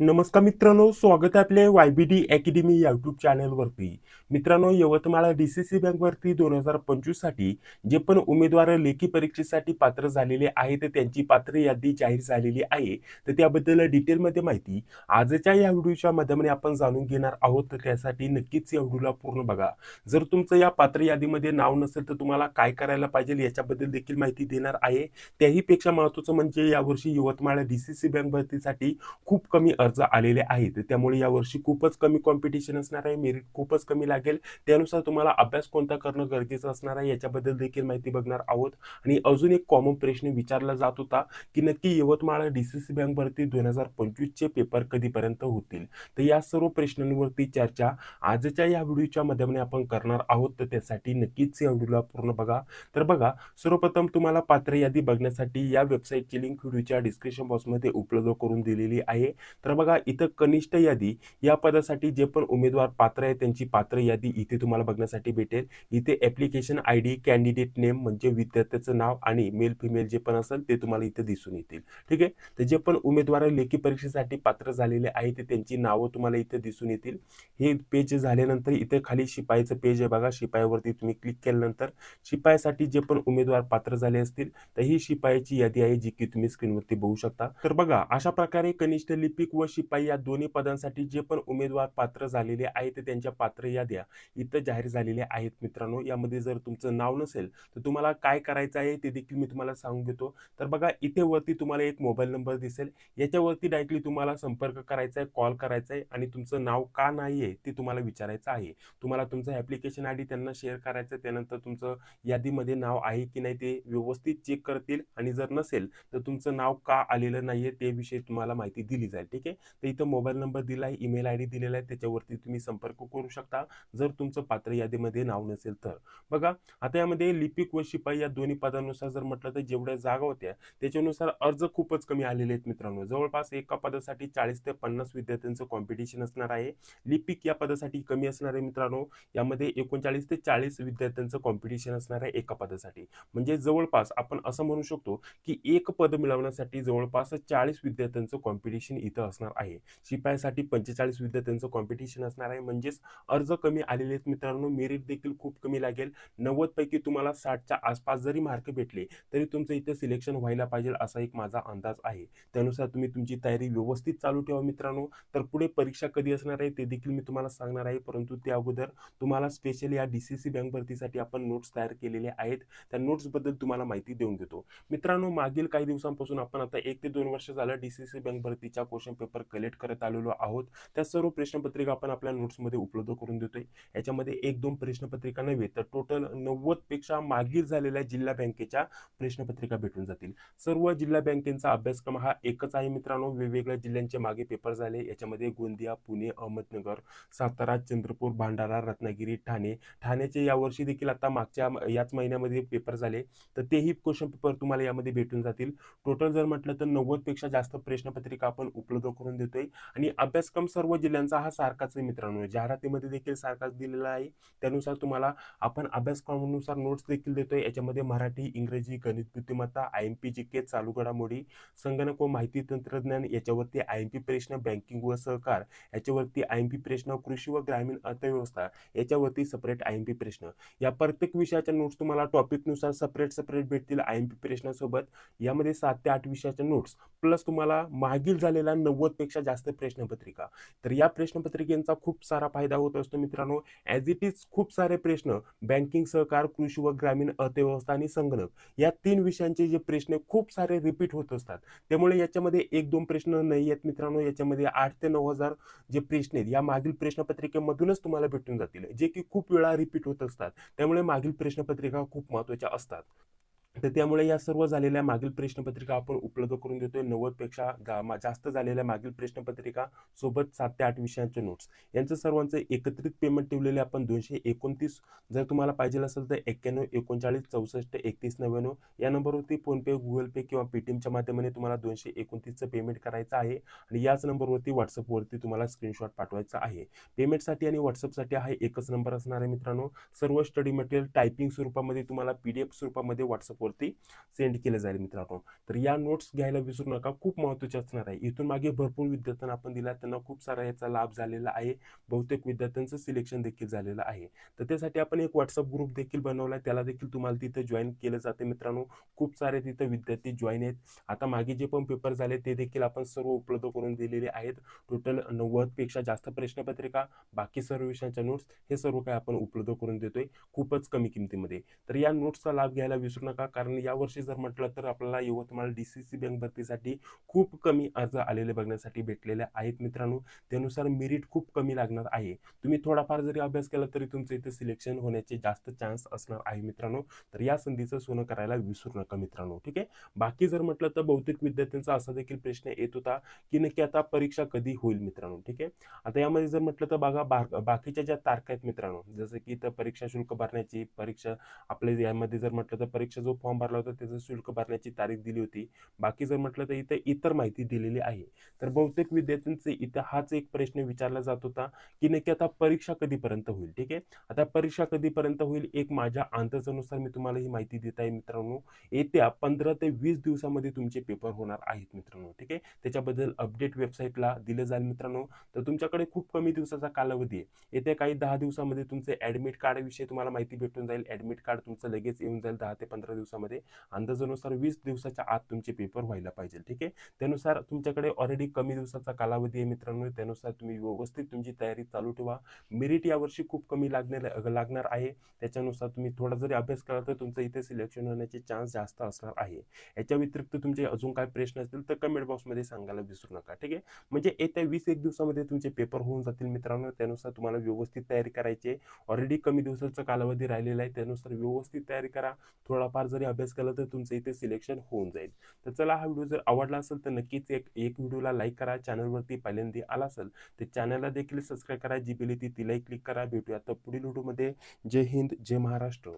नमस्कार मित्रांनो स्वागत आहे आपले Y B D academy YouTube चॅनलवरती मित्रांनो यवतमाळ डी सी सी बँकवरती दोन हजार पंचवीससाठी जे पण उमेदवार लेखी परीक्षेसाठी पात्र झालेले आहेत त्यांची पात्र यादी जाहीर झालेली आहे. तर त्याबद्दल डिटेलमध्ये माहिती आजच्या या व्हिडिओच्या माध्यमाने आपण जाणून घेणार आहोत. तर त्यासाठी नक्कीच या व्हिडिओला पूर्ण बघा. जर तुमचं या पात्र यादीमध्ये नाव नसेल तर तुम्हाला काय करायला पाहिजे याच्याबद्दल देखील माहिती देणार आहे. त्याहीपेक्षा महत्त्वाचं म्हणजे यावर्षी Yavatmal D C C bank भरतीसाठी खूप कमी अर्ज आलेले आहेत. त्यामुळे यावर्षी खूपच कमी कॉम्पिटिशन असणार आहे. मेरिट खूपच कमी लागेल. त्यानुसार तुम्हाला अभ्यास कोणता करणं गरजेचं असणार आहे याच्याबद्दल देखील माहिती बघणार आहोत. आणि अजून एक कॉमन प्रश्न विचारला जात होता की नक्की Yavatmal D C C bank भरती दोन हजार पंचवीसचे पेपर कधीपर्यंत होतील? तर या सर्व प्रश्नांवरती चर्चा आजच्या या व्हिडिओच्या माध्यमाने आपण करणार आहोत. तर त्यासाठी नक्कीच या व्हिडिओला पूर्ण बघा. तर बघा सर्वप्रथम तुम्हाला पात्र यादी बघण्यासाठी या वेबसाईटची लिंक व्हिडिओच्या डिस्क्रिप्शन बॉक्समध्ये उपलब्ध करून दिलेली आहे. तर बघा इथं कनिष्ठ यादी या पदासाठी जे पण उमेदवार पात्र आहे त्यांची पात्र यादी इथे तुम्हाला बघण्यासाठी भेटेल. इथे application I D candidate name म्हणजे विद्यार्थ्याचं नाव आणि मेल फिमेल जे पण असेल ते तुम्हाला इथे दिसून येतील. ठीक आहे? तर जे पण उमेदवार लेखी परीक्षेसाठी पात्र झालेले आहे ते त्यांची नावं तुम्हाला इथे दिसून येतील. हे पेज झाल्यानंतर इथे खाली शिपाईचं पेज आहे बघा. शिपायावरती तुम्ही क्लिक केल्यानंतर शिपाईसाठी जे पण उमेदवार पात्र झाले असतील तर ही शिपाईची यादी आहे जी की तुम्ही स्क्रीनवरती बघू शकता. तर बघा अशा प्रकारे कनिष्ठ लिपिक व शिपाई या दोन्ही पदांसाठी जे पण उमेदवार पात्र झालेले आहेत त्यांच्या पात्र याद्या इथं जाहीर झालेल्या आहेत मित्रांनो. यामध्ये जर तुमचं नाव नसेल तर तुम्हाला काय करायचं आहे ते देखील मी तुम्हाला सांगून देतो. तर बघा इथे वरती तुम्हाला एक मोबाईल नंबर दिसेल. याच्यावरती डायरेक्टली तुम्हाला संपर्क करायचा आहे कॉल करायचा आहे आणि तुमचं नाव का नाही आहे ते तुम्हाला विचारायचं आहे. तुम्हाला तुमचं ॲप्लिकेशन आय डी त्यांना शेअर करायचं आहे. त्यानंतर तुमचं यादीमध्ये नाव आहे की नाही ते व्यवस्थित चेक करतील. आणि जर नसेल तर तुमचं नाव का आलेलं नाही आहे ते विषयी तुम्हाला माहिती दिली जाईल. ठीक आहे? तर इथं मोबाईल नंबर दिला आहे ईमेल आय डी दिलेला आहे त्याच्यावरती तुम्ही संपर्क करू शकता जर तुमचं पात्र यादीमध्ये नाव नसेल तर. बघा आता यामध्ये लिपिक व शिपाई या दोन्ही पदानुसार जर म्हटलं तर जेवढ्या जागा होत्या त्याच्यानुसार अर्ज खूपच कमी आलेले आहेत मित्रांनो. जवळपास एका पदासाठी चाळीस ते पन्नास विद्यार्थ्यांचं कॉम्पिटिशन असणार आहे. लिपिक या पदासाठी कमी असणार आहे मित्रांनो. यामध्ये एकोणचाळीस ते चाळीस विद्यार्थ्यांचं कॉम्पिटिशन असणार आहे एका पदासाठी. म्हणजे जवळपास आपण असं म्हणू शकतो की एक पद मिळवण्यासाठी जवळपास चाळीस विद्यार्थ्यांचं कॉम्पिटिशन इथं असणार आहे. शिपायासाठी पंचेचाळीस विद्यार्थ्यांचं कॉम्पिटिशन असणार आहे. म्हणजेच अर्ज कमी आलेले आहेत मित्रांनो. मेरिट देखील खूप कमी लागेल. नव्वदपैकी तुम्हाला साठच्या आसपास जरी मार्क भेटले तरी तुमचं इथे सिलेक्शन व्हायला पाहिजे असा एक माझा अंदाज आहे. त्यानुसार तुम्ही तुमची तयारी व्यवस्थित चालू ठेवा मित्रांनो. तर पुढे परीक्षा कधी असणार आहे ते देखील मी तुम्हाला सांगणार आहे. परंतु त्या अगोदर तुम्हाला स्पेशल या डी सी सी बँक भरतीसाठी आपण नोट्स तयार केलेले आहेत. त्या नोट्सबद्दल तुम्हाला माहिती देऊन देतो. मित्रांनो मागील काही दिवसांपासून आपण आता एक ते दोन वर्ष झालं डी सी सी बँक भरतीच्या क्वेश्चन पेपर कलेक्ट करत आलेलो आहोत. त्या सर्व प्रश्नपत्रिका आपण आपल्या नोट्समध्ये उपलब्ध करून देतोय. याच्यामध्ये एक दोन प्रश्नपत्रिका नव्हे तर टोटल नव्वदपेक्षा मागील झालेल्या जिल्हा बँकेच्या प्रश्नपत्रिका भेटून जातील. सर्व जिल्हा बँकेचा अभ्यासक्रम हा एकच आहे मित्रांनो. वेगवेगळ्या जिल्ह्यांचे मागे पेपर झाले. याच्यामध्ये गोंदिया पुणे अहमदनगर सातारा चंद्रपूर भांडारा रत्नागिरी ठाणे. ठाण्याचे यावर्षी देखील आता मागच्या याच महिन्यामध्ये पेपर झाले. तर तेही क्वेश्चन पेपर तुम्हाला यामध्ये भेटून जातील. टोटल जर म्हटलं तर नव्वदपेक्षा जास्त प्रश्नपत्रिका आपण उपलब्ध करून देतोय. आणि अभ्यासक्रम सर्व जिल्ह्यांचा हा सारखाच आहे मित्रांनो. जाहिरातीमध्ये देखील सारखाच दिलेला आहे. त्यानुसार तुम्हाला आपण अभ्यासक्रमानुसार नोट्स देखील देतोय. याच्यामध्ये मराठी इंग्रजी गणित बुद्धिमत्ता I M P G K चालू घडामोडी संगणक व माहिती तंत्रज्ञान याच्यावरती आय एम पी प्रश्न बँकिंग व सहकार याच्यावरती आय एम पी प्रश्न कृषी व ग्रामीण अर्थव्यवस्था याच्यावरती सपरेट आय एम पी प्रश्न. या प्रत्येक विषयाच्या नोट्स तुम्हाला टॉपिकनुसार सपरेट सपरेट भेटतील आय एम पी प्रश्नासोबत. यामध्ये सात ते आठ विषयाच्या नोट्स प्लस तुम्हाला मागील झालेला नव्वद नव्वदपेक्षा जास्त प्रश्नपत्रिका. तर या प्रश्नपत्रिकेचा खूप सारा फायदा होत असतो मित्रांनो. ॲज इट इज खूप सारे प्रश्न बँकिंग सहकार कृषी व ग्रामीण अर्थव्यवस्था आणि संगणक या तीन विषयांचे जे प्रश्न खूप सारे रिपीट होत असतात. त्यामुळे याच्यामध्ये एक दोन प्रश्न नाही आहेत मित्रांनो. याच्यामध्ये आठ ते नऊ हजार जे प्रश्न आहेत या मागील प्रश्नपत्रिकेमधूनच तुम्हाला भेटून जातील. जे की खूप वेळा रिपीट होत असतात. त्यामुळे मागील प्रश्नपत्रिका खूप महत्त्वाच्या असतात. तर त्यामुळे या सर्व झालेल्या मागील प्रश्नपत्रिका आपण उपलब्ध करून देतोय. नव्वदपेक्षा गा जास्त झालेल्या मागील प्रश्नपत्रिका सोबत सात ते आठ विषयांचे नोट्स यांचं सर्वांचं एकत्रित पेमेंट ठेवलेले आपण दोनशे एकोणतीस. जर तुम्हाला पाहिजे असेल तर एक्क्याण्णव एकोणचाळीस चौसष्ट एकतीस नव्याण्णव या नंबरवरती फोनपे गुगल पे किंवा पेटीएमच्या माध्यमाने तुम्हाला दोनशे एकोणतीसचं पेमेंट करायचं आहे. आणि याच नंबरवरती व्हॉट्सअपवरती तुम्हाला स्क्रीनशॉट पाठवायचा आहे. पेमेंटसाठी आणि व्हॉट्सअपसाठी हा एकच नंबर असणार आहे मित्रांनो. सर्व स्टडी मटेरियल टायपिंग स्वरूपामध्ये तुम्हाला पी डी एफ स्वरूपामध्ये व्हॉट्सअप व्हॉट्सअपवरती सेंड केलं जाईल मित्रांनो. तर या नोट्स घ्यायला विसरू नका. खूप महत्त्वाचे असणार आहे. इथून मागे भरपूर विद्यार्थ्यांना आपण दिला त्यांना खूप सारा याचा लाभ झालेला आहे. बहुतेक विद्यार्थ्यांचं सिलेक्शन देखील झालेलं आहे. तर त्यासाठी आपण एक व्हॉट्सअप ग्रुप देखील बनवला त्याला देखील तुम्हाला तिथे जॉईन केलं जाते मित्रांनो. खूप सारे तिथे विद्यार्थी जॉईन आहेत. आता मागे जे पण पेपर झाले ते देखील आपण सर्व उपलब्ध करून दिलेले आहेत. टोटल नव्वदपेक्षा जास्त प्रश्नपत्रिका बाकी सर्व विषयांच्या नोट्स हे सर्व काही आपण उपलब्ध करून देतोय. खूपच कमी किमतीमध्ये. तर या नोट्सचा लाभ घ्यायला विसरू नका. कारण यावर्षी जर म्हटलं तर आपल्याला Yavatmal D C C bank भरतीसाठी खूप कमी अर्ज आलेले बघण्यासाठी भेटलेले आहेत मित्रांनो. त्यानुसार मेरिट खूप कमी लागणार आहे. तुम्ही थोडाफार जरी अभ्यास केला तरी तुमचं इथे सिलेक्शन होण्याचे जास्त चान्स असणार आहे मित्रांनो. तर या संधीचं सोनं करायला विसरू नका मित्रांनो ठीक आहे? बाकी जर म्हटलं तर बहुतेक विद्यार्थ्यांचा असा देखील प्रश्न येत होता की नक्की आता परीक्षा कधी होईल मित्रांनो ठीक आहे? आता यामध्ये जर म्हटलं तर बघा बाकीच्या ज्या तारखा आहेत मित्रांनो जसं की इथं परीक्षा शुल्क भरण्याची परीक्षा आपल्या यामध्ये जर म्हटलं तर परीक्षा जो फॉर्म भरला होता त्याचं शुल्क भरण्याची तारीख दिली होती. बाकी जर म्हटलं तर इथं इतर माहिती दिलेली आहे. तर बहुतेक विद्यार्थ्यांचे इथं हाच एक प्रश्न विचारला जात होता की नक्की आता परीक्षा कधीपर्यंत होईल? ठीक आहे? आता परीक्षा कधीपर्यंत होईल? एक माझ्या अंदाजानुसार मी तुम्हाला ही माहिती देत आहे मित्रांनो. येत्या पंधरा ते वीस दिवसामध्ये तुमचे पेपर होणार आहेत मित्रांनो. ठीक आहे? त्याच्याबद्दल अपडेट वेबसाईटला दिलं जाईल मित्रांनो. तर तुमच्याकडे खूप कमी दिवसाचा कालावधी आहे. येत्या काही दहा दिवसामध्ये तुमचे ॲडमिट कार्डविषयी तुम्हाला माहिती भेटून जाईल. ॲडमिट कार्ड तुमचं लगेच येऊन जाईल दहा ते पंधरा दिवसामध्ये अंदाजानुसार वीस दिवसाच्या आत तुमचे पेपर व्हायला पाहिजे ठीक आहे? त्यानुसार तुमच्याकडे ऑलरेडी कमी दिवसाचा कालावधी आहे मित्रांनो. त्यानुसार तुम्ही व्यवस्थित तुमची तयारी चालू ठेवा. मेरिट यावर्षी खूप कमी लागणार लागणार आहे. त्याच्यानुसार तुम्ही थोडा जरी अभ्यास केला तर तुमचं इथे सिलेक्शन होण्याचे चान्स जास्त असणार आहे. याच्या व्यतिरिक्त तुमचे अजून काय प्रश्न असतील तर कमेंट बॉक्समध्ये सांगायला विसरू नका ठीक आहे? म्हणजे येत्या वीस एक दिवसामध्ये तुमचे पेपर होऊन जातील मित्रांनो. त्यानुसार तुम्हाला व्यवस्थित तयारी करायची ऑलरेडी कमी दिवसाचा कालावधी राहिलेला आहे. त्यानुसार व्यवस्थित तयारी करा. थोडाफार जरी अभ्यास केला तर तुमचं इथे सिलेक्शन होऊन जाईल. तर चला हा व्हिडिओ जर आवडला असेल तर नक्कीच एक एक व्हिडिओला लाईक करा. चॅनलवरती पहिल्यांदा आला असेल तर चॅनलला देखील सबस्क्राईब करा. जी बिली ती तिलाही क्लिक करा. भेटूया तर पुढील व्हिडिओमध्ये जय हिंद जय महाराष्ट्र.